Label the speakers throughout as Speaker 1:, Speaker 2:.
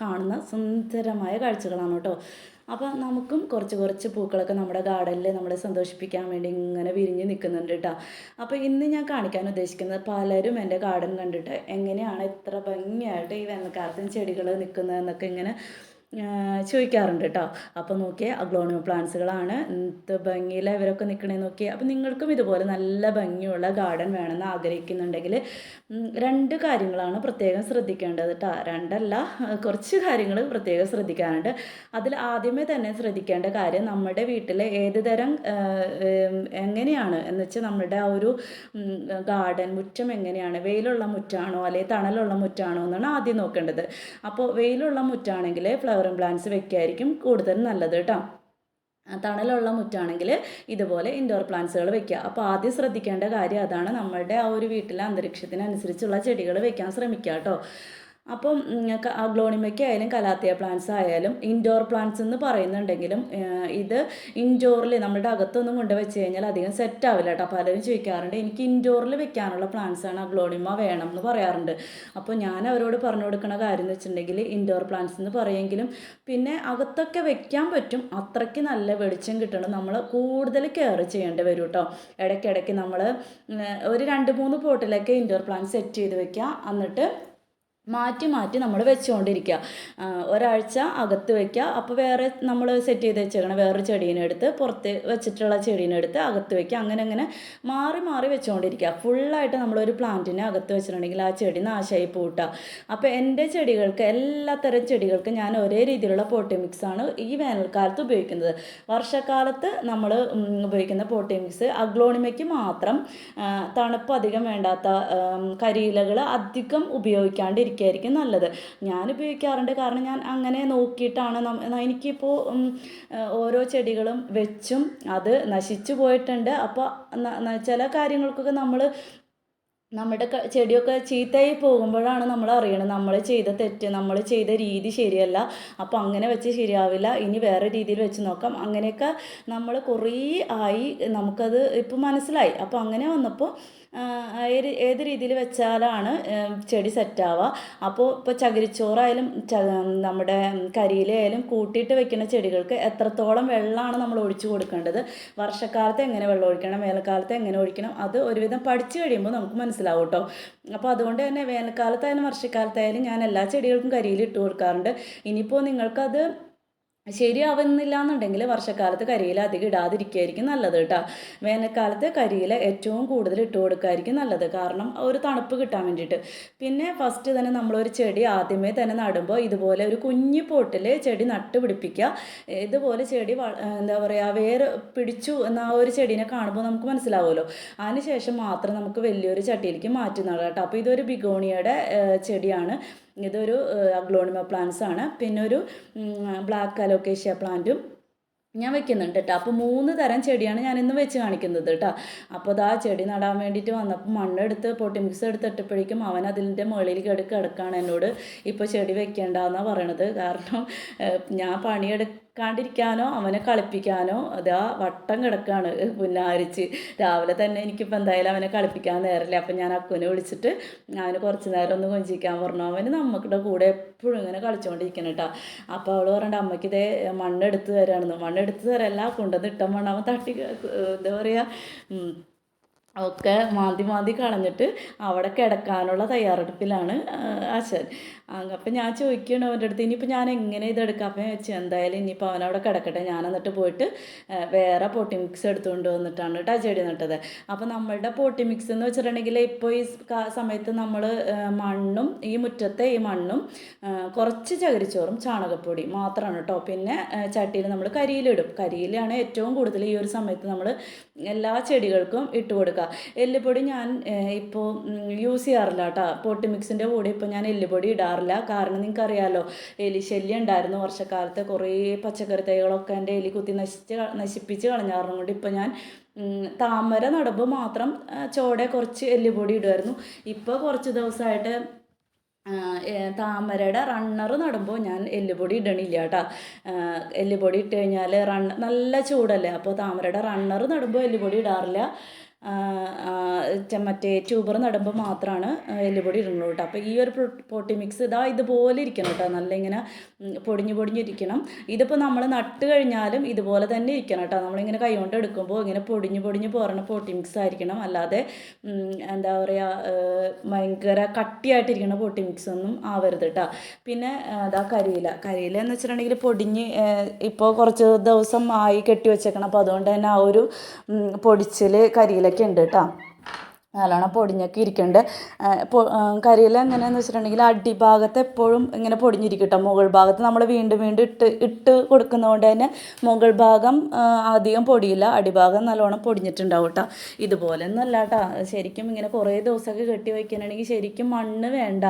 Speaker 1: കാണുന്ന സുന്ദരമായ കാഴ്ചകളാണ് കേട്ടോ. അപ്പോൾ നമുക്കും കുറച്ച് കുറച്ച് പൂക്കളൊക്കെ നമ്മുടെ ഗാർഡനിൽ നമ്മളെ സന്തോഷിപ്പിക്കാൻ വേണ്ടി ഇങ്ങനെ വിരിഞ്ഞ് നിൽക്കുന്നുണ്ട് കേട്ടോ അപ്പോൾ ഇന്ന് ഞാൻ കാണിക്കാൻ ഉദ്ദേശിക്കുന്നത് പലരും എന്റെ ഗാർഡൻ കണ്ടിട്ട് എങ്ങനെയാണ് ഇത്ര ഭംഗിയായിട്ട് ഈ വേനൽക്കാലത്തും ചെടികൾ നിൽക്കുന്നതെന്നൊക്കെ ഇങ്ങനെ ചോദിക്കാറുണ്ട് കേട്ടോ അപ്പോൾ നോക്കിയേ അഗ്ലോണിയം പ്ലാന്റ്സുകളാണ്. എന്ത് ഭംഗിയിലാണ് ഇവരൊക്കെ നിൽക്കണേ നോക്കി അപ്പോൾ നിങ്ങൾക്കും ഇതുപോലെ നല്ല ഭംഗിയുള്ള ഗാർഡൻ വേണമെന്ന് ആഗ്രഹിക്കുന്നുണ്ടെങ്കിൽ രണ്ട് കാര്യങ്ങളാണ് പ്രത്യേകം ശ്രദ്ധിക്കേണ്ടത് കേട്ടോ രണ്ടല്ല കുറച്ച് കാര്യങ്ങൾ പ്രത്യേകം ശ്രദ്ധിക്കാറുണ്ട് അതിൽ ആദ്യമേ തന്നെ ശ്രദ്ധിക്കേണ്ട കാര്യം നമ്മുടെ വീട്ടിലെ ഏത് തരം എങ്ങനെയാണ്? എന്ന് വെച്ചാൽ നമ്മുടെ ആ ഒരു ഗാർഡൻ മുറ്റം എങ്ങനെയാണ്? വെയിലുള്ള മുറ്റാണോ? അല്ലെങ്കിൽ തണലുള്ള മുറ്റാണോ? എന്നാണ് ആദ്യം നോക്കേണ്ടത്. അപ്പോൾ വെയിലുള്ള മുറ്റാണെങ്കിൽ ഫ്ലവറിങ് പ്ലാന്റ്സ് വെക്കുകയായിരിക്കും കൂടുതൽ നല്ലത് കേട്ടോ. തണലുള്ള മുറ്റാണെങ്കിൽ ഇതുപോലെ ഇൻഡോർ പ്ലാന്റ്സുകൾ വെക്കുക. അപ്പോൾ ആദ്യം ശ്രദ്ധിക്കേണ്ട കാര്യം അതാണ് നമ്മളുടെ ആ ഒരു വീട്ടിലെ അന്തരീക്ഷത്തിനനുസരിച്ചുള്ള ചെടികൾ വെക്കാൻ ശ്രമിക്കുക കേട്ടോ. അപ്പം ഗ്ലോണിമയ്ക്കായാലും കലാത്തിയ പ്ലാന്റ്സ് ആയാലും ഇൻഡോർ പ്ലാന്റ്സ് എന്ന് പറയുന്നുണ്ടെങ്കിലും ഇത് ഇൻഡോറിൽ നമ്മുടെ അകത്തൊന്നും കൊണ്ട് വെച്ച് കഴിഞ്ഞാൽ അധികം സെറ്റ് ആവില്ല കേട്ടോ പലരും ചോദിക്കാറുണ്ട് എനിക്ക് ഇൻഡോറിൽ വെക്കാനുള്ള പ്ലാന്റ്സ് ആണ് അഗ്ലോണിമ വേണം എന്ന് പറയാറുണ്ട്. അപ്പോൾ ഞാൻ അവരോട് പറഞ്ഞു കൊടുക്കുന്ന കാര്യം എന്ന് വെച്ചിട്ടുണ്ടെങ്കിൽ ഇൻഡോർ പ്ലാന്റ്സ് എന്ന് പറയുമെങ്കിലും പിന്നെ അകത്തൊക്കെ വെക്കാൻ പറ്റും. അത്രയ്ക്ക് നല്ല വെളിച്ചം കിട്ടണം. നമ്മൾ കൂടുതൽ കെയർ ചെയ്യേണ്ടി വരും കേട്ടോ ഇടയ്ക്കിടയ്ക്ക് നമ്മൾ ഒരു രണ്ട് മൂന്ന് പോട്ടിലൊക്കെ ഇൻഡോർ പ്ലാന്റ് സെറ്റ് ചെയ്ത് വെക്കുക എന്നിട്ട് മാറ്റി മാറ്റി നമ്മൾ വെച്ചുകൊണ്ടിരിക്കുക ഒരാഴ്ച അകത്ത് വയ്ക്കുക അപ്പോൾ വേറെ നമ്മൾ സെറ്റ് ചെയ്ത് വെച്ചേക്കണ വേറൊരു ചെടീനെ എടുത്ത് പുറത്ത് വെച്ചിട്ടുള്ള ചെടീനെ എടുത്ത് അകത്ത് വയ്ക്കുക അങ്ങനെ അങ്ങനെ മാറി മാറി വെച്ചുകൊണ്ടിരിക്കുക ഫുള്ളായിട്ട് നമ്മളൊരു പ്ലാന്റിനെ അകത്ത് വെച്ചിട്ടുണ്ടെങ്കിൽ ആ ചെടി നാശമായി പൂട്ടുക അപ്പോൾ എന്റെ ചെടികൾക്ക് എല്ലാത്തരം ചെടികൾക്കും ഞാൻ ഒരേ രീതിയിലുള്ള പോട്ടി മിക്സാണ് ഈ വേനൽക്കാലത്ത് ഉപയോഗിക്കുന്നത്. വർഷക്കാലത്ത് നമ്മൾ ഉപയോഗിക്കുന്ന പോട്ടി മിക്സ് അഗ്ലോണിമയ്ക്ക് മാത്രം തണുപ്പ് അധികം വേണ്ടാത്ത കരിയിലകൾ അധികം ഉപയോഗിക്കാണ്ടിരിക്കുകയായിരിക്കും നല്ലത്. ഞാൻ ഉപയോഗിക്കാറുണ്ട്. കാരണം ഞാൻ അങ്ങനെ നോക്കിയിട്ടാണ് എനിക്കിപ്പോൾ ഓരോ ചെടികളും വെച്ചും അത് നശിച്ചു പോയിട്ടുണ്ട്. അപ്പോൾ ചില കാര്യങ്ങൾക്കൊക്കെ നമ്മൾ നമ്മുടെ ചെടിയൊക്കെ ചീത്തയായി പോകുമ്പോഴാണ് നമ്മൾ അറിയണത്. നമ്മൾ ചെയ്ത തെറ്റ് നമ്മൾ ചെയ്ത രീതി ശരിയല്ല. അപ്പോൾ അങ്ങനെ വെച്ച് ശരിയാവില്ല. ഇനി വേറെ രീതിയിൽ വെച്ച് നോക്കാം. അങ്ങനെയൊക്കെ നമ്മൾ കുറേ ആയി നമുക്കത് ഇപ്പം മനസ്സിലായി. അപ്പോൾ അങ്ങനെ വന്നപ്പോൾ ഏത് രീതിയിൽ വെച്ചാലാണ് ചെടി സെറ്റാവുക അപ്പോൾ ഇപ്പോൾ ചകിരിച്ചോറായാലും നമ്മുടെ കരിയിലായാലും കൂട്ടിയിട്ട് വെക്കുന്ന ചെടികൾക്ക് എത്രത്തോളം വെള്ളമാണ് നമ്മൾ ഒഴിച്ചു കൊടുക്കേണ്ടത്? വർഷക്കാലത്ത് എങ്ങനെ വെള്ളം ഒഴിക്കണം? വേനൽക്കാലത്ത് എങ്ങനെ ഒഴിക്കണം? അത് ഒരുവിധം പഠിച്ചു കഴിയുമ്പോൾ നമുക്ക് മനസ്സിലാവും കേട്ടോ അപ്പോൾ അതുകൊണ്ട് തന്നെ വേനൽക്കാലത്തായാലും വർഷക്കാലത്തായാലും ഞാൻ എല്ലാ ചെടികൾക്കും കരിയിൽ ഇട്ട് കൊടുക്കാറുണ്ട്. ഇനിയിപ്പോൾ നിങ്ങൾക്കത് ശരിയാവുന്നില്ല എന്നുണ്ടെങ്കിൽ വർഷക്കാലത്ത് കരിയില അധികം ഇടാതിരിക്കുകയായിരിക്കും നല്ലത് കേട്ടോ. വേനൽക്കാലത്ത് കരിയില ഏറ്റവും കൂടുതൽ ഇട്ട് കൊടുക്കുകയായിരിക്കും നല്ലത്. കാരണം ഒരു തണുപ്പ് കിട്ടാൻ വേണ്ടിയിട്ട്. പിന്നെ ഫസ്റ്റ് തന്നെ നമ്മളൊരു ചെടി ആദ്യമേ തന്നെ നടുമ്പോൾ ഇതുപോലെ ഒരു കുഞ്ഞു പോട്ടിൽ ചെടി നട്ട് പിടിപ്പിക്കുക. ഇതുപോലെ ചെടി എന്താ പറയുക വേര് പിടിച്ചു എന്ന ആ ഒരു ചെടീനെ കാണുമ്പോൾ നമുക്ക് മനസ്സിലാവുമല്ലോ. അതിനുശേഷം മാത്രം നമുക്ക് വലിയൊരു ചട്ടിയിലേക്ക് മാറ്റി നടാം കേട്ടോ. അപ്പോൾ ഇതൊരു ബിഗോണിയുടെ ചെടിയാണ്. ഇതൊരു അഗ്ലോണിമ പ്ലാന്റ്സ് ആണ്. പിന്നെ ഒരു ബ്ലാക്ക് അലോക്കേഷ്യ പ്ലാന്റും ഞാൻ വെക്കുന്നുണ്ട് കേട്ടോ അപ്പോൾ മൂന്ന് തരം ചെടിയാണ് ഞാൻ ഇന്ന് വെച്ച് കാണിക്കുന്നത് കേട്ടോ അപ്പോൾ അത് ആ ചെടി നടാൻ വേണ്ടിയിട്ട് വന്നപ്പോൾ മണ്ണെടുത്ത് പൊട്ടി മിക്സ് എടുത്തിട്ടപ്പോഴേക്കും അവൻ അതിന്റെ മുകളിൽ കിട കിടക്കാണ് എന്നോട് ഇപ്പോൾ ചെടി വെക്കേണ്ടെന്നാണ് പറയണത്. കാരണം ഞാൻ ഞാൻ പണിയെടുക്കാണ്ടിരിക്കാനോ അവനെ കളിപ്പിക്കാനോ അതാ വട്ടം കിടക്കാണ് പുന്നാരിച്ച് രാവിലെ തന്നെ എനിക്കിപ്പോൾ എന്തായാലും അവനെ കളിപ്പിക്കാൻ നേരമില്ല അപ്പം ഞാൻ അക്കുവിനെ വിളിച്ചിട്ട് അവന് കുറച്ച് നേരം ഒന്ന് കൊഞ്ചിക്കാൻ പറഞ്ഞു. അവന് നമ്മുടെ കൂടെ എപ്പോഴും ഇങ്ങനെ കളിച്ചുകൊണ്ടിരിക്കണം കേട്ടോ അപ്പോൾ അവൾ പറഞ്ഞിട്ട് അമ്മയ്ക്ക് ഇതേ മണ്ണെടുത്ത് തരാണെന്ന്. മണ്ണെടുത്ത് തരല്ല കൊണ്ടുവന്ന് ഇട്ട മണ്ണ് തട്ടി എന്താ പറയുക ഒക്കെ മാന്തി മാന്തി കളഞ്ഞിട്ട് അവിടെ കിടക്കാനുള്ള തയ്യാറെടുപ്പിലാണ് ആശാൻ. അപ്പം ഞാൻ ചോദിക്കുകയാണ് അവന്റെ അടുത്ത് ഇനിയിപ്പോൾ ഞാൻ എങ്ങനെ ഇതെടുക്കാം? അപ്പം വെച്ചു എന്തായാലും ഇനിയിപ്പോൾ അവനവിടെ കിടക്കട്ടെ. ഞാൻ എന്നിട്ട് പോയിട്ട് വേറെ പോട്ടി മിക്സ് എടുത്തുകൊണ്ട് വന്നിട്ടാണ് കേട്ടോ ചെടി നട്ടത്. അപ്പോൾ നമ്മളുടെ പോട്ടി മിക്സ് എന്ന് വെച്ചിട്ടുണ്ടെങ്കിൽ ഇപ്പോൾ ഈ സമയത്ത് നമ്മൾ മണ്ണും ഈ മുറ്റത്തെ ഈ മണ്ണും കുറച്ച് ചകിരിച്ചോറും ചാണകപ്പൊടി മാത്രമാണ് കേട്ടോ. പിന്നെ ചട്ടിയിൽ നമ്മൾ കരിയിലിടും. കരിയിലാണ് ഏറ്റവും കൂടുതൽ ഈ ഒരു സമയത്ത് നമ്മൾ എല്ലാ ചെടികൾക്കും ഇട്ട് കൊടുക്കുക എല്ലുപൊടി ഞാൻ ഇപ്പോൾ യൂസ് ചെയ്യാറില്ല കേട്ടോ. പൊട്ടി മിക്സിന്റെ കൂടെ ഇപ്പോൾ ഞാൻ എല്ലുപൊടി ഇടാറില്ല. കാരണം നിങ്ങൾക്കറിയാലോ എലി ശല്യം ഉണ്ടായിരുന്നു വർഷക്കാലത്ത്. കുറേ പച്ചക്കറി തൈകളൊക്കെ എന്റെ എലി കുത്തി നശിച്ച് നശിപ്പിച്ച് കളഞ്ഞാറും ഇപ്പോൾ ഞാൻ താമര നടുമ്പോൾ മാത്രം ചോടെ കുറച്ച് എല്ലുപൊടി ഇടുമായിരുന്നു ഇപ്പോൾ കുറച്ച് ദിവസമായിട്ട് താമരയുടെ റണ്ണർ നടുമ്പോൾ ഞാൻ എല്ലുപൊടി ഇടണില്ല കേട്ടോ. എല്ലുപൊടി ഇട്ട് കഴിഞ്ഞാൽ റണ്ണ നല്ല ചൂടല്ലേ? അപ്പോൾ താമരയുടെ റണ്ണർ നടുമ്പോൾ എല്ലുപൊടി ഇടാറില്ല. മറ്റേ ട്യൂബർ നടുമ്പോൾ മാത്രമാണ് എല്ലുപൊടി ഇടുന്നത് കേട്ടോ. അപ്പോൾ ഈ ഒരു പോട്ടി മിക്സ് ഇതാ ഇതുപോലെ ഇരിക്കണം കേട്ടോ. നല്ല ഇങ്ങനെ പൊടിഞ്ഞു പൊടിഞ്ഞ് പൊടിഞ്ഞിരിക്കണം ഇതിപ്പോൾ നമ്മൾ നട്ട് കഴിഞ്ഞാലും ഇതുപോലെ തന്നെ ഇരിക്കണം കേട്ടോ. നമ്മളിങ്ങനെ കൈ കൊണ്ട് എടുക്കുമ്പോൾ ഇങ്ങനെ പൊടിഞ്ഞു പൊടിഞ്ഞു പോരണ പൊട്ടി മിക്സ് ആയിരിക്കണം. അല്ലാതെ എന്താ പറയുക ഭയങ്കര കട്ടിയായിട്ടിരിക്കണ പൊട്ടി മിക്സ് ഒന്നും ആവരുത് കേട്ടോ. പിന്നെ അതാ കരിയില. കരിയില എന്ന് വെച്ചിട്ടുണ്ടെങ്കിൽ പൊടിഞ്ഞ് ഇപ്പോൾ കുറച്ച് ദിവസം ആയി കെട്ടി വെച്ചേക്കണം. അപ്പോൾ അതുകൊണ്ട് തന്നെ ആ ഒരു പൊടിച്ചിൽ കരിയിലൊക്കെ ഉണ്ട് കേട്ടോ നല്ലോണം പൊടിഞ്ഞൊക്കെ ഇരിക്കുന്നുണ്ട് കരിയില എങ്ങനെയാണെന്ന് വെച്ചിട്ടുണ്ടെങ്കിൽ അടിഭാഗത്ത് എപ്പോഴും ഇങ്ങനെ പൊടിഞ്ഞിരിക്കട്ടോ കേട്ടോ മുകൾ ഭാഗത്ത് നമ്മൾ വീണ്ടും വീണ്ടും ഇട്ട് ഇട്ട് കൊടുക്കുന്നതുകൊണ്ട് തന്നെ മുകൾ ഭാഗം അധികം പൊടിയില്ല. അടിഭാഗം നല്ലോണം പൊടിഞ്ഞിട്ടുണ്ടാവും കേട്ടോ ഇതുപോലെ ഒന്നല്ല കേട്ടോ ശരിക്കും ഇങ്ങനെ കുറേ ദിവസമൊക്കെ കെട്ടി വയ്ക്കാനാണെങ്കിൽ ശരിക്കും മണ്ണ് വേണ്ട.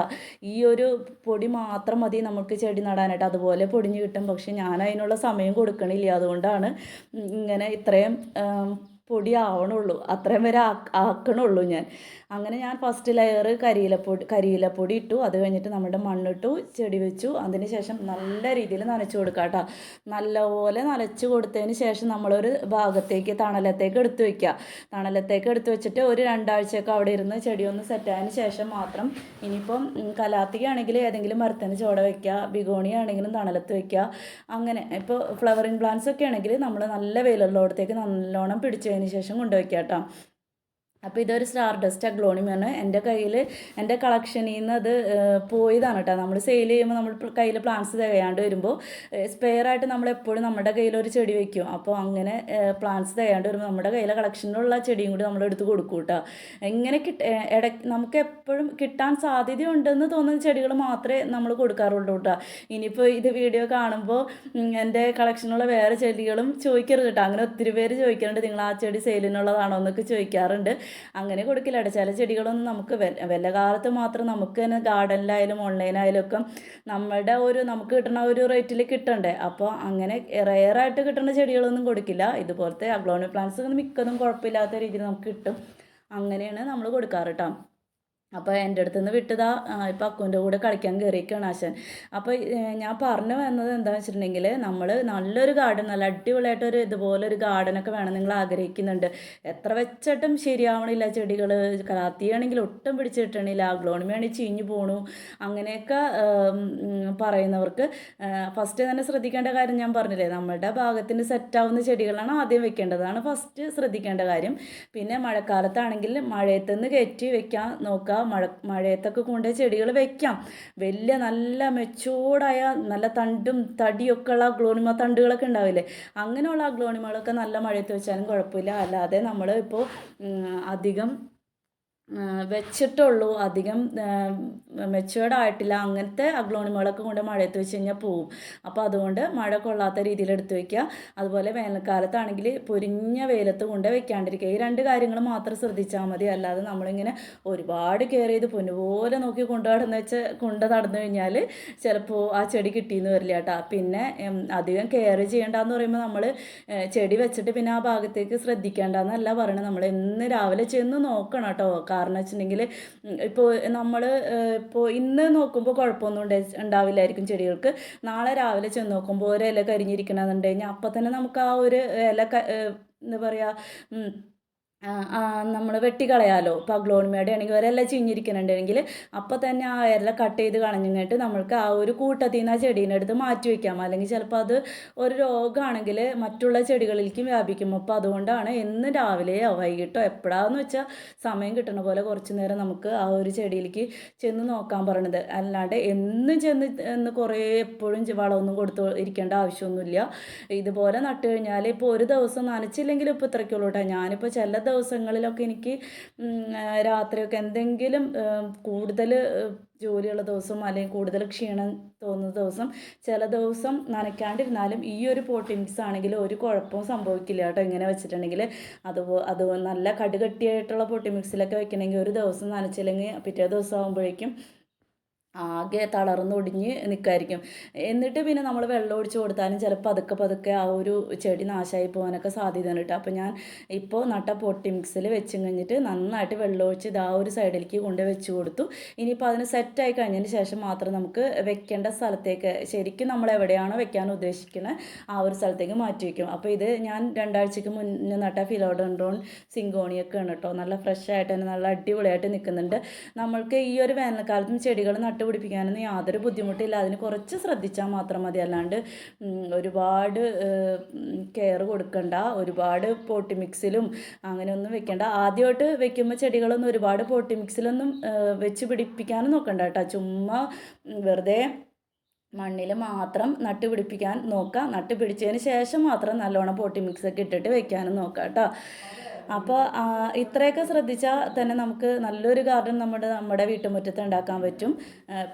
Speaker 1: ഈ ഒരു പൊടി മാത്രം മതി നമുക്ക് ചെടി നടാനായിട്ട്. അതുപോലെ പൊടിഞ്ഞ് കിട്ടും. പക്ഷെ ഞാൻ അതിനുള്ള സമയം കൊടുക്കണില്ല. അതുകൊണ്ടാണ് ഇങ്ങനെ ഇത്രയും പൊടി ആവണുള്ളൂ അത്രയും വരെ ആക്ക് ആക്കണുള്ളൂ ഞാൻ. അങ്ങനെ ഞാൻ ഫസ്റ്റ് ലെയർ കരിയിലപ്പൊടി കരിയിലപ്പൊടി ഇട്ടു. അത് കഴിഞ്ഞിട്ട് നമ്മുടെ മണ്ണിട്ടു ചെടി വെച്ചു. അതിന് ശേഷം നല്ല രീതിയിൽ നനച്ചു കൊടുക്കുക കേട്ടോ നല്ലപോലെ നനച്ചു കൊടുത്തതിന് ശേഷം നമ്മളൊരു ഭാഗത്തേക്ക് തണലത്തേക്ക് എടുത്തു വയ്ക്കുക തണലത്തേക്ക് എടുത്തു വെച്ചിട്ട് ഒരു രണ്ടാഴ്ചയൊക്കെ അവിടെ ഇരുന്ന് ചെടി ഒന്ന് സെറ്റായതിന് ശേഷം മാത്രം ഇനിയിപ്പം കലാത്തിക്കാണെങ്കിൽ ഏതെങ്കിലും മരത്തിന് ചോട വയ്ക്കുക ബിഗോണി ആണെങ്കിലും തണലത്ത് വയ്ക്കുക അങ്ങനെ. ഇപ്പോൾ ഫ്ലവറിങ് പ്ലാന്റ്സ് ഒക്കെ ആണെങ്കിൽ നമ്മൾ നല്ല വെയിലുള്ളിടത്തേക്ക് നല്ലോണം പിടിച്ചതിന് ശേഷം കൊണ്ടുവയ്ക്കുക കേട്ടോ അപ്പോൾ ഇതൊരു സ്റ്റാർ ഡസ്റ്റ് അഗ്ലോണിമാണ് എന്റെ കയ്യിൽ എന്റെ കളക്ഷനിൽ നിന്ന് അത് പോയതാണ് കേട്ടോ നമ്മൾ സെയിൽ ചെയ്യുമ്പോൾ നമ്മൾ കയ്യിൽ പ്ലാന്റ്സ് തികയാണ്ട് വരുമ്പോൾ സ്പെയർ ആയിട്ട് നമ്മൾ എപ്പോഴും നമ്മുടെ കയ്യിൽ ഒരു ചെടി വെക്കും. അപ്പോൾ അങ്ങനെ പ്ലാന്റ്സ് തികയാണ്ട് വരുമ്പോൾ നമ്മുടെ കയ്യിലെ കളക്ഷനിലുള്ള ചെടിയും കൂടി നമ്മൾ എടുത്ത് കൊടുക്കും കേട്ടോ എങ്ങനെ കിട്ട ഇട നമുക്ക് എപ്പോഴും കിട്ടാൻ സാധ്യതയുണ്ടെന്ന് തോന്നുന്ന ചെടികൾ മാത്രമേ നമ്മൾ കൊടുക്കാറുള്ളൂ കേട്ടോ ഇനിയിപ്പോൾ ഇത് വീഡിയോ കാണുമ്പോൾ എന്റെ കളക്ഷനിലുള്ള വേറെ ചെടികളും ചോദിക്കരുത് കേട്ടോ അങ്ങനെ ഒത്തിരി പേര് ചോദിക്കാറുണ്ട് നിങ്ങൾ ആ ചെടി സെയിലിനുള്ളതാണോ എന്നൊക്കെ ചോദിക്കാറുണ്ട്. അങ്ങനെ കൊടുക്കില്ല. ചില ചെടികളൊന്നും നമുക്ക് വല്ല കാലത്ത് മാത്രം നമുക്ക് തന്നെ ഗാർഡനിലായാലും ഓൺലൈനായാലും ഒക്കെ നമ്മുടെ ഒരു നമുക്ക് കിട്ടുന്ന ഒരു റേറ്റിൽ കിട്ടണ്ടേ. അപ്പോൾ അങ്ങനെ റെയറായിട്ട് കിട്ടുന്ന ചെടികളൊന്നും കൊടുക്കില്ല. ഇതുപോലത്തെ അഗ്ലോണി പ്ലാന്റ്സ് മിക്കതും കുഴപ്പമില്ലാത്ത രീതിയിൽ നമുക്ക് കിട്ടും. അങ്ങനെയാണ് നമ്മൾ കൊടുക്കാറ് കേട്ടോ അപ്പോൾ എന്റെ അടുത്ത് നിന്ന് വിട്ടതാ ഇപ്പം അക്കുവിന്റെ കൂടെ കളിക്കാൻ കയറിയിരിക്കുകയാണ് ആശാൻ. അപ്പോൾ ഞാൻ പറഞ്ഞു വന്നത് എന്താണെന്ന് വെച്ചിട്ടുണ്ടെങ്കിൽ നമ്മൾ നല്ലൊരു ഗാർഡൻ നല്ല അടിപൊളിയായിട്ടൊരു ഇതുപോലെ ഒരു ഗാർഡനൊക്കെ വേണം നിങ്ങൾ ആഗ്രഹിക്കുന്നുണ്ട്. എത്ര വെച്ചിട്ടും ശരിയാവണില്ല ചെടികൾ കാത്തിയാണെങ്കിൽ ഒട്ടും പിടിച്ച് കിട്ടണില്ല അഗ്ലോണിമയാണെങ്കിൽ ചീഞ്ഞു പോണു. അങ്ങനെയൊക്കെ പറയുന്നവർക്ക് ഫസ്റ്റ് തന്നെ ശ്രദ്ധിക്കേണ്ട കാര്യം ഞാൻ പറഞ്ഞില്ലേ? നമ്മുടെ ഭാഗത്തിന് സെറ്റാവുന്ന ചെടികളാണ് ആദ്യം വെക്കേണ്ടതാണ് ഫസ്റ്റ് ശ്രദ്ധിക്കേണ്ട കാര്യം. പിന്നെ മഴക്കാലത്താണെങ്കിൽ മഴയത്ത് നിന്ന് കയറ്റി വെക്കാൻ നോക്കുക മഴ മഴയത്തൊക്കെ കൊണ്ടുപോയി ചെടികൾ വെക്കാം. വലിയ നല്ല മെച്ചൂർഡായ നല്ല തണ്ടും തടിയൊക്കെ ഉള്ള അഗ്ലോണിമ തണ്ടുകളൊക്കെ ഉണ്ടാവില്ലേ? അങ്ങനെയുള്ള അഗ്ലോണിമകളൊക്കെ നല്ല മഴയത്ത് വെച്ചാലും കുഴപ്പമില്ല. അല്ലാതെ നമ്മൾ ഇപ്പോൾ അധികം വെച്ചിട്ടുള്ളൂ. അധികം മെച്ചുവേർഡ് ആയിട്ടില്ല. അങ്ങനത്തെ അഗ്ലോണിമകളൊക്കെ കൊണ്ട് മഴയത്ത് വെച്ച് കഴിഞ്ഞാൽ പോവും. അപ്പോൾ അതുകൊണ്ട് മഴ കൊള്ളാത്ത രീതിയിൽ എടുത്തു വയ്ക്കുക അതുപോലെ വേനൽക്കാലത്താണെങ്കിൽ പൊരിഞ്ഞ വെയിലത്ത് കൊണ്ട് വെക്കാണ്ടിരിക്കുക. ഈ രണ്ട് കാര്യങ്ങൾ മാത്രം ശ്രദ്ധിച്ചാൽ മതി. അല്ലാതെ നമ്മളിങ്ങനെ ഒരുപാട് കെയർ ചെയ്ത് പൊന്നുപോലെ നോക്കി കൊണ്ടു നടന്ന് വെച്ച് കൊണ്ട് നടന്നു കഴിഞ്ഞാൽ ചിലപ്പോൾ ആ ചെടി കിട്ടിയെന്ന് വരില്ല കേട്ടോ. പിന്നെ അധികം കെയർ ചെയ്യേണ്ടെന്ന് പറയുമ്പോൾ നമ്മൾ ചെടി വെച്ചിട്ട് പിന്നെ ആ ഭാഗത്തേക്ക് ശ്രദ്ധിക്കേണ്ടെന്നല്ല പറയണത്. നമ്മൾ എന്ന് രാവിലെ ചെന്ന് നോക്കണം കേട്ടോ. കാരണം വെച്ചിട്ടുണ്ടെങ്കിൽ ഇപ്പോൾ നമ്മൾ ഇപ്പോൾ ഇന്ന് നോക്കുമ്പോൾ കുഴപ്പമൊന്നും ഉണ്ടാവില്ലായിരിക്കും ചെടികൾക്ക്. നാളെ രാവിലെ ചെന്ന് നോക്കുമ്പോൾ ഒരു ഇല കരിഞ്ഞിരിക്കണമെന്നുണ്ടെങ്കിൽ അപ്പം തന്നെ നമുക്ക് ആ ഒരു ഇല എന്താ പറയുക നമ്മൾ വെട്ടിക്കളയാലോ? ഇപ്പോൾ അഗ്ലോണിമയുടെ ആണെങ്കിൽ ഒരെല്ലാം ചിഞ്ഞിരിക്കുന്നുണ്ടെങ്കിൽ അപ്പോൾ തന്നെ ആ ഇല കട്ട് ചെയ്ത് കളഞ്ഞിട്ട് നമ്മൾക്ക് ആ ഒരു കൂട്ടത്തിൽ നിന്ന് ആ ചെടീന്റെ അടുത്ത് മാറ്റി വയ്ക്കാം അല്ലെങ്കിൽ ചിലപ്പോൾ അത് ഒരു രോഗമാണെങ്കിൽ മറ്റുള്ള ചെടികളിലേക്കും വ്യാപിക്കും. അപ്പോൾ അതുകൊണ്ടാണ് എന്ന് രാവിലെയോ വൈകിട്ടോ എപ്പോഴാന്ന് വെച്ചാൽ സമയം കിട്ടണ പോലെ കുറച്ച് നേരം നമുക്ക് ആ ഒരു ചെടിയിലേക്ക് ചെന്ന് നോക്കാൻ പറയണത്. അല്ലാണ്ട് എന്നും ചെന്ന് എന്ന് കുറേ എപ്പോഴും വളമൊന്നും കൊടുത്തു ഇരിക്കേണ്ട ആവശ്യമൊന്നുമില്ല. ഇതുപോലെ നട്ട് കഴിഞ്ഞാൽ ഇപ്പോൾ ഒരു ദിവസം നനച്ചില്ലെങ്കിലും ഇപ്പോൾ ഇത്രയ്ക്കുള്ളൂ കേട്ടോ ഞാനിപ്പോൾ ചില ദിവസങ്ങളിലൊക്കെ എനിക്ക് രാത്രിയൊക്കെ എന്തെങ്കിലും കൂടുതൽ ജോലിയുള്ള ദിവസം അല്ലെങ്കിൽ കൂടുതൽ ക്ഷീണം തോന്നുന്ന ദിവസം ചില ദിവസം നനയ്ക്കാണ്ടിരുന്നാലും ഈ ഒരു പോട്ടി ആണെങ്കിൽ ഒരു കുഴപ്പവും സംഭവിക്കില്ല കേട്ടോ. ഇങ്ങനെ വെച്ചിട്ടുണ്ടെങ്കിൽ അതുപോ അത് നല്ല കടുകട്ടിയായിട്ടുള്ള പോട്ടി മിക്സിലൊക്കെ വെക്കണമെങ്കിൽ ഒരു ദിവസം നനച്ചില്ലെങ്കിൽ പിറ്റേ ദിവസം ആകുമ്പോഴേക്കും ആകെ തളർന്നൊടിഞ്ഞ് നിൽക്കുമായിരിക്കും എന്നിട്ട് പിന്നെ നമ്മൾ വെള്ളം ഒഴിച്ച് കൊടുത്താലും ചിലപ്പോൾ പതുക്കെ പതുക്കെ ആ ഒരു ചെടി നാശമായി പോകാനൊക്കെ സാധ്യതയുണ്ട് കേട്ടോ അപ്പോൾ ഞാൻ ഇപ്പോൾ നട്ട പൊട്ടി മിക്സിൽ വെച്ച് കഴിഞ്ഞിട്ട് നന്നായിട്ട് വെള്ളം ഒഴിച്ച് ഇതാ ഒരു സൈഡിലേക്ക് കൊണ്ട് വെച്ച് കൊടുത്തു. ഇനിയിപ്പോൾ അതിന് സെറ്റായി കഴിഞ്ഞതിന് ശേഷം മാത്രം നമുക്ക് വെക്കേണ്ട സ്ഥലത്തേക്ക് ശരിക്കും നമ്മൾ എവിടെയാണോ വെക്കാൻ ഉദ്ദേശിക്കുന്നത് ആ ഒരു സ്ഥലത്തേക്ക് മാറ്റി വയ്ക്കും അപ്പോൾ ഇത് ഞാൻ രണ്ടാഴ്ചക്ക് മുന്നേ നട്ട ഫിലോഡൻഡ്രോൺ സിങ്കോണിയൊക്കെയാണ് കേട്ടോ നല്ല ഫ്രഷ് ആയിട്ട് തന്നെ നല്ല അടിപൊളിയായിട്ട് നിൽക്കുന്നുണ്ട് നമ്മൾക്ക് ഈ ഒരു വേനൽക്കാലത്തും ചെടികൾ നട്ടുപിടിപ്പിക്കാനൊന്നും യാതൊരു ബുദ്ധിമുട്ടില്ല. അതിന് കുറച്ച് ശ്രദ്ധിച്ചാൽ മാത്രം മതി. അല്ലാണ്ട് ഒരുപാട് കെയർ കൊടുക്കണ്ട. ഒരുപാട് പോട്ടി മിക്സിലും അങ്ങനെയൊന്നും വെക്കണ്ട. ആദ്യമായിട്ട് വെക്കുമ്പോൾ ചെടികളൊന്നും ഒരുപാട് പോട്ടി മിക്സിലൊന്നും വെച്ച് പിടിപ്പിക്കാനും നോക്കണ്ട കേട്ടോ. ചുമ്മാ വെറുതെ മണ്ണിൽ മാത്രം നട്ട് പിടിപ്പിക്കാൻ നോക്കുക നട്ട് പിടിച്ചതിന് ശേഷം മാത്രം നല്ലോണം പോട്ടി മിക്സൊക്കെ ഇട്ടിട്ട് വെക്കാനും നോക്കാം കേട്ടോ. അപ്പോൾ ഇത്രയൊക്കെ ശ്രദ്ധിച്ചാൽ തന്നെ നമുക്ക് നല്ലൊരു ഗാർഡൻ നമ്മുടെ നമ്മുടെ വീട്ടുമുറ്റത്ത് ഉണ്ടാക്കാൻ പറ്റും.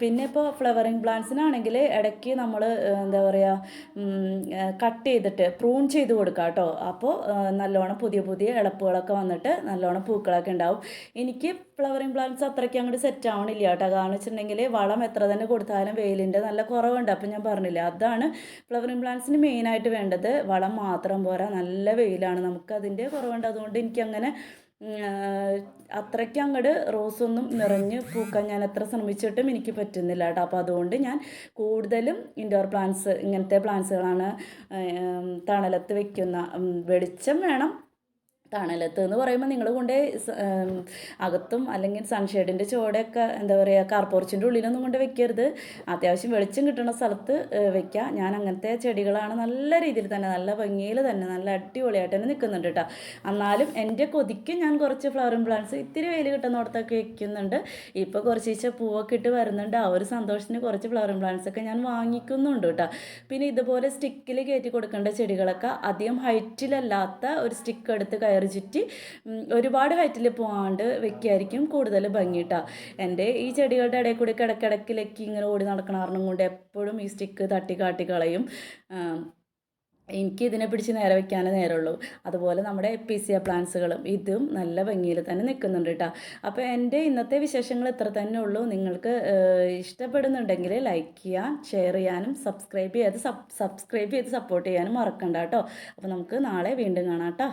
Speaker 1: പിന്നെ ഇപ്പോൾ ഫ്ലവറിങ് പ്ലാന്റ്സിനാണെങ്കിൽ ഇടയ്ക്ക് നമ്മൾ എന്താ പറയുക കട്ട് ചെയ്തിട്ട് പ്രൂൺ ചെയ്ത് കൊടുക്കുക കേട്ടോ അപ്പോൾ നല്ലോണം പുതിയ പുതിയ ഇളപ്പുകളൊക്കെ വന്നിട്ട് നല്ലോണം പൂക്കളൊക്കെ ഉണ്ടാവും. എനിക്ക് ഫ്ലവറിങ് പ്ലാന്റ്സ് അത്രയ്ക്ക് അങ്ങോട്ട് സെറ്റ് ആവണില്ല കേട്ടോ. കാരണം വെച്ചിട്ടുണ്ടെങ്കിൽ വളം എത്ര തന്നെ കൊടുത്താലും വെയിലിന്റെ നല്ല കുറവുണ്ട്. അപ്പം ഞാൻ പറഞ്ഞില്ല അതാണ് ഫ്ലവറിങ് പ്ലാന്റ്സിന് മെയിനായിട്ട് വേണ്ടത്. വളം മാത്രം പോരാ. നല്ല വെയിലാണ് നമുക്ക് അതിന്റെ കുറവുണ്ട്. അതുകൊണ്ട് എനിക്കങ്ങനെ അത്രയ്ക്ക് അങ്ങോട്ട് റോസൊന്നും നിറഞ്ഞ് പൂക്കാൻ ഞാൻ എത്ര ശ്രമിച്ചിട്ടും എനിക്ക് പറ്റുന്നില്ല കേട്ടോ. അപ്പോൾ അതുകൊണ്ട് ഞാൻ കൂടുതലും ഇൻഡോർ പ്ലാന്റ്സ് ഇങ്ങനത്തെ പ്ലാന്റ്സുകളാണ് തണലത്ത് വെക്കുന്ന വെളിച്ചം വേണം. തണലത്ത് എന്ന് പറയുമ്പോൾ നിങ്ങൾ കൊണ്ട് അകത്തും അല്ലെങ്കിൽ സൺഷെയ്ഡിന്റെ ചുവടെയൊക്കെ എന്താ പറയുക കാർപോർച്ചിന്റെ ഉള്ളിലൊന്നും കൊണ്ട് വെക്കരുത്. അത്യാവശ്യം വെളിച്ചം കിട്ടുന്ന സ്ഥലത്ത് വെക്കുക ഞാൻ അങ്ങനത്തെ ചെടികളാണ് നല്ല രീതിയിൽ തന്നെ നല്ല ഭംഗിയിൽ തന്നെ നല്ല അടിപൊളിയായിട്ട് തന്നെ നിൽക്കുന്നുണ്ട് കേട്ടോ എന്നാലും എന്റെ കൊതിക്ക് ഞാൻ കുറച്ച് ഫ്ലവറിങ് പ്ലാന്റ്സ് ഇത്തിരി വെയിൽ കിട്ടുന്നിടത്തൊക്കെ വെക്കുന്നുണ്ട്. ഇപ്പോൾ കുറച്ച് ഈച്ച പൂവൊക്കെ ഇട്ട് വരുന്നുണ്ട്. ആ ഒരു സന്തോഷത്തിന് കുറച്ച് ഫ്ലവറിങ് പ്ലാന്റ്സ് ഒക്കെ ഞാൻ വാങ്ങിക്കുന്നുണ്ട് കേട്ടോ പിന്നെ ഇതുപോലെ സ്റ്റിക്കിൽ കയറ്റി കൊടുക്കേണ്ട ചെടികളൊക്കെ അധികം ഹൈറ്റിലല്ലാത്ത ഒരു സ്റ്റിക്ക് എടുത്ത് കയറി ചുറ്റി ഉം, ഒരുപാട് ഹൈറ്റിൽ പോകാണ്ട് വെക്കുകയായിരിക്കും കൂടുതൽ ഭംഗി കേട്ടോ എന്റെ ഈ ചെടികളുടെ ഇടയിൽ കൂടി കിടക്കിടക്കിലേക്ക് ഇങ്ങനെ ഓടി നടക്കണ കാരണം കൊണ്ട് എപ്പോഴും ഈ സ്റ്റിക്ക് തട്ടി കാട്ടി കളയും. എനിക്ക് ഇതിനെ പിടിച്ച് നേരെ വെക്കാനേ നേരമുള്ളൂ. അതുപോലെ നമ്മുടെ എപ്പിസിയ പ്ലാന്റ്സുകളും ഇതും നല്ല ഭംഗിയിൽ തന്നെ നിൽക്കുന്നുണ്ട് കേട്ടോ അപ്പോൾ എന്റെ ഇന്നത്തെ വിശേഷങ്ങൾ ഇത്ര തന്നെ ഉള്ളൂ. നിങ്ങൾക്ക് ഇഷ്ടപ്പെടുന്നുണ്ടെങ്കിൽ ലൈക്ക് ചെയ്യാൻ ഷെയർ ചെയ്യാനും സബ്സ്ക്രൈബ് ചെയ്ത് സബ് സബ്സ്ക്രൈബ് ചെയ്ത് സപ്പോർട്ട് ചെയ്യാനും മറക്കണ്ട കേട്ടോ അപ്പോൾ നമുക്ക് നാളെ വീണ്ടും കാണാം കേട്ടോ